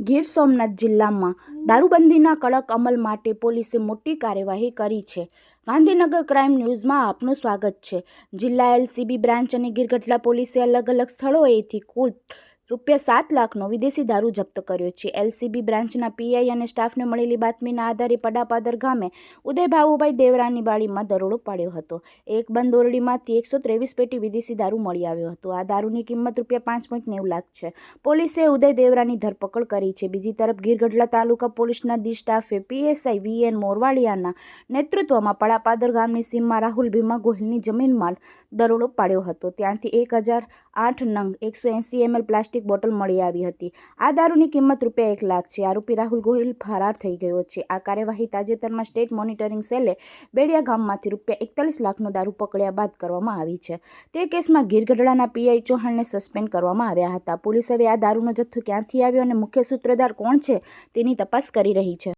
ગીર સોમનાથ જિલ્લામાં દારૂબંધીના કડક અમલ માટે પોલીસે મોટી કાર્યવાહી કરી છે. ગાંધીનગર ક્રાઇમ ન્યૂઝમાં આપનું સ્વાગત છે. જિલ્લા એલસીબી બ્રાન્ચ અને ગીરગઢડા પોલીસે અલગ અલગ સ્થળોએથી કુલ રૂપિયા સાત લાખનો વિદેશી દારૂ જપ્ત કર્યો છે. એલસીબી બ્રાન્ચના પીઆઈ અને સ્ટાફને મળેલી બાતમીના આધારે પડાપાદર ગામે ઉદય ભાવુભાઈ દેવરાની બાળીમાં દરોડો પાડ્યો હતો. એક બંધ ઓરડીમાંથી એકસો ત્રેવીસ પેટી વિદેશી દારૂ મળી આવ્યો હતો. આ દારૂની કિંમત રૂપિયા પાંચ પોઈન્ટ નેવું લાખ છે. પોલીસે ઉદય દેવરાની ધરપકડ કરી છે. બીજી તરફ ગીરગઢલા તાલુકા પોલીસના દી સ્ટાફે પીએસઆઈ વીએન મોરવાડિયાના નેતૃત્વમાં પડાપાદર ગામની સીમમાં રાહુલ ભીમા ગોહિલની જમીનમાં દરોડો પાડ્યો હતો. ત્યાંથી એક હજાર આઠ નંગ એકસો એંસી એમએલ પ્લાસ્ટિક બોટલ મળી આવી હતી. આ દારૂની કિંમત રૂપિયા એક લાખ છે. આરોપી રાહુલ ગોહિલ ફરાર થઈ ગયો છે. આ કાર્યવાહી તાજેતરમાં સ્ટેટ મોનિટરિંગ સેલે બેડિયા ગામમાંથી રૂપિયા એકતાલીસ લાખનો દારૂ પકડ્યા બાદ કરવામાં આવી છે. તે કેસમાં ગીરગઢડાના પીઆઈ ચૌહાણને સસ્પેન્ડ કરવામાં આવ્યા હતા. પોલીસ હવે આ દારૂનો જથ્થો ક્યાંથી આવ્યો અને મુખ્ય સૂત્રધાર કોણ છે તેની તપાસ કરી રહી છે.